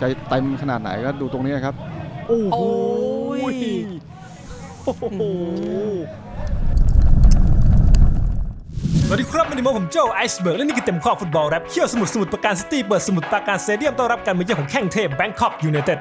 ใจเต็มขนาดไหนก็ดูตรงนี้ครับ โอ้โหโอ้ยโอ้โหสวัสดีครับมันนี้ผมโจไอซ์เบิร์กและนี่คือเต็มข้อฟุตบอลแรปเที่ยวสมุทรสมุทรปราการซิตี้เปิดสมุทรปราการสเตเดียมต้อนรับการมาเยือนของแข้งเทพแบงคอกยูไนเต็ด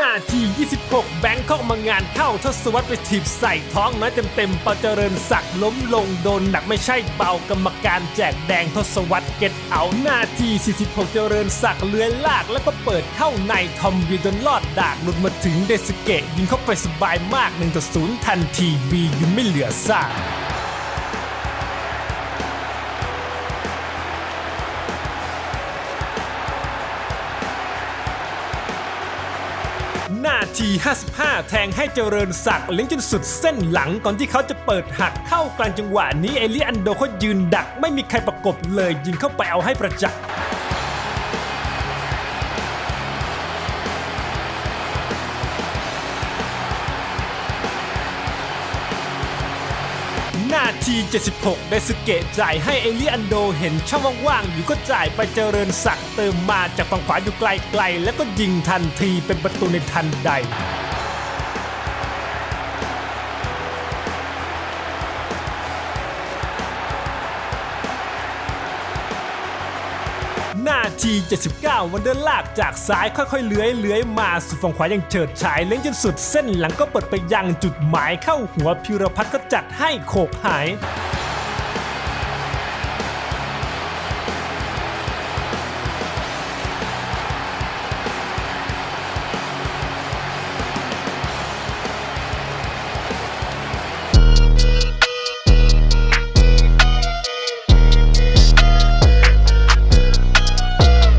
นาที26 แบงคอกมางานเข้าทศวรรษไปถีบใส่ท้องน้อยเต็มๆปาเจริญศักดิ์ล้มลงโดนหนักไม่ใช่เบากรรมการแจกแดงทศวรรษเก็ตเอาหน้าที46 เจริญศักดิ์เลื้อยลากแล้วก็เปิดเข้าในทอมบีจนลอดดากหลุดมาถึงเดสเกตยิงเข้าไปสบายมาก1ต่อ0ทันทีบียิงไม่เหลือซาก นาที 55 แทงให้เจริญศักดิ์เลี้ยงจนสุดเส้นหลังก่อนที่เขาจะเปิดหักเข้ากลางจังหวะนี้เอลิอันโดเขายืนดัก ไม่มีใครประกบเลยยิงเข้าไปเอาให้ประจักษ์ นาที 76 ได้สเกตจ่ายให้เอลิอันโดเห็นช่องว่างๆอยู่ก็จ่ายไปเจริญศักดิ์เติมมาจากฝั่งขวาอยู่ไกลๆ แล้วก็ยิงทันทีเป็นประตูในทันใด นาที 79 วันเดินลากจากซ้ายค่อยๆเลื้อยเลื้อยมาสุดฝั่งขวายังเฉิดฉายเล้งจนสุดเส้นหลังก็เปิดไปยังจุดหมายเข้าหัวพิรพัฒน์ก็จัดให้โขกหาย